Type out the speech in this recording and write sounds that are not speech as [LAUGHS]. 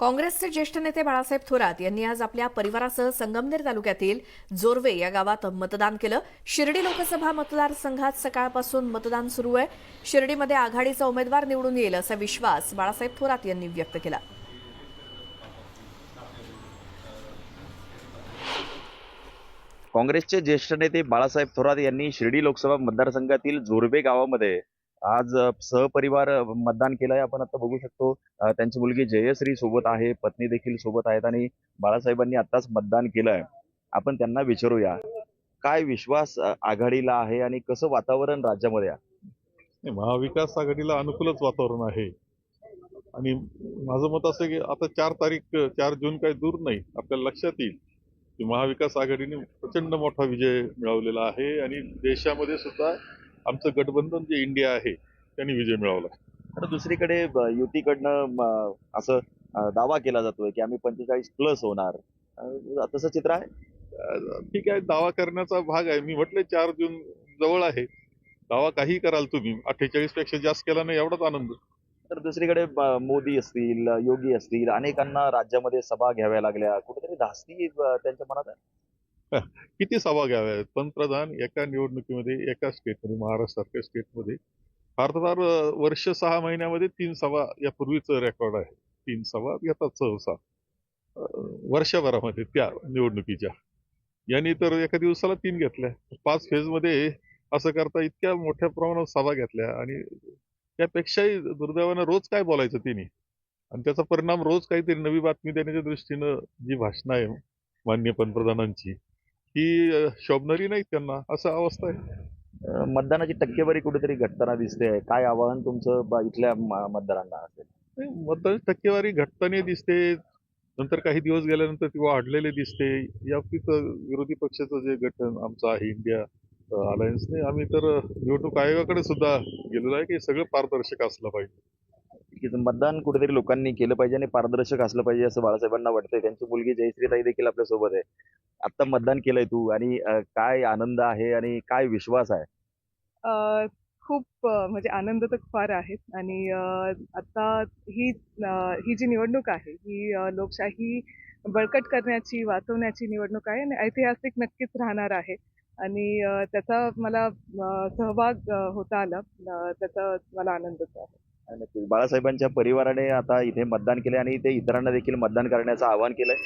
काँग्रेसचे ज्येष्ठ नेते बाळासाहेब थोरात यांनी आज आपल्या परिवारासह संगमनेर तालुक्यातील जोरवे या गावात मतदान केलं. शिर्डी लोकसभा मतदारसंघात सकाळपासून मतदान सुरू आहे. शिर्डीमध्ये आघाडीचा उमेदवार निवडून येईल असा विश्वास बाळासाहेब थोरात यांनी व्यक्त केला. काँग्रेसचे ज्येष्ठ नेते बाळासाहेब थोरात यांनी शिर्डी लोकसभा मतदारसंघातील जोरबे गावामध्ये आज सहपरिवार मतदान केलंय आपण आता बघू शकतो. त्यांची मुलगी जयश्री सोबत आहे पत्नी देखील सोबत आहेत आणि बाळासाहेबांनी आताच मतदान केलंय. आपण त्यांना विचारूया काय विश्वास आघाडीला आहे आणि कसं वातावरण राज्यामध्ये आहे? महाविकास आघाडीला अनुकूलच वातावरण आहे. आणि माझं मत असं की आता चार तारीख चार जून काही दूर नाही आपल्याला लक्षात येईल की महाविकास आघाडीने प्रचंड मोठा विजय मिळवलेला आहे आणि देशामध्ये सुद्धा आमचं गठबंधन जे इंडिया आहे त्यांनी विजय मिळवला. तर दुसरीकडे युतीकडनं असं दावा केला जातोय की आम्ही पंचेचाळीस प्लस होणार. तसं चित्र आहे? ठीक आहे दावा करण्याचा भाग आहे. मी म्हटलं चार जून जवळ आहे. दावा काही कराल तुम्ही. अठ्ठेचाळीसपेक्षा जास्त केला नाही एवढाच आनंद. तर दुसरीकडे मोदी असतील योगी असतील अनेकांना राज्यामध्ये सभा घ्याव्या लागल्या. कुठेतरी धास्ती त्यांच्या मनात आहे? [LAUGHS] किती सभा घ्याव्या पंतप्रधान एका निवडणुकीमध्ये एका स्टेटमध्ये महाराष्ट्रासारख्या स्टेटमध्ये फार वर्ष सहा महिन्यामध्ये तीन सभा यापूर्वीच रेकॉर्ड आहे. तीन सभा येतात सहसा. वर्षभरामध्ये त्या निवडणुकीच्या. यांनी तर एका दिवसाला तीन घेतल्या. पाच फेजमध्ये असं करता इतक्या मोठ्या प्रमाणात सभा घेतल्या आणि त्यापेक्षाही दुर्दैवानं रोज काय बोलायचं तिने? आणि त्याचा परिणाम रोज काहीतरी नवी बातमी देण्याच्या दृष्टीनं जी भाषणं आहे माननीय पंतप्रधानांची ही शोभणारी नाही त्यांना असं अवस्था आहे. मतदानाची टक्केवारी कुठेतरी घटताना दिसते काय आवाहन तुमचं इथल्या मतदारांना असेल? नाही, मतदान टक्केवारी घटताना दिसते. नंतर काही दिवस गेल्यानंतर ती वाढलेले दिसते. या विरोधी पक्षाचं जे गठन आमचं आहे इंडिया अलायन्सने आम्ही तर निवडणूक आयोगाकडे सुद्धा गेलेलो आहे की सगळं पारदर्शक असलं पाहिजे. की मतदान कुठेतरी लोकांनी केलं पाहिजे आणि पारदर्शक असलं पाहिजे असं बाळासाहेबांना वाटतंय. त्यांची मुलगी जयश्रीताई देखील आपल्यासोबत आहे. आता मतदान केलंय तू आणि काय आनंद आहे आणि काय विश्वास आहे? खूप म्हणजे आनंद तर फार आहे आणि आता ही ही जी निवडणूक आहे ही लोकशाही बळकट करण्याची वाचवण्याची निवडणूक आहे आणि ऐतिहासिक नक्कीच राहणार आहे. आणि त्याचा मला सहभाग होता आला. त्याचा मला आनंदच आहे. बाळासाहेबांच्या परिवाराने आता इथे मतदान केले आणि ते इतरांना देखील मतदान करण्याचं आवाहन केलंय.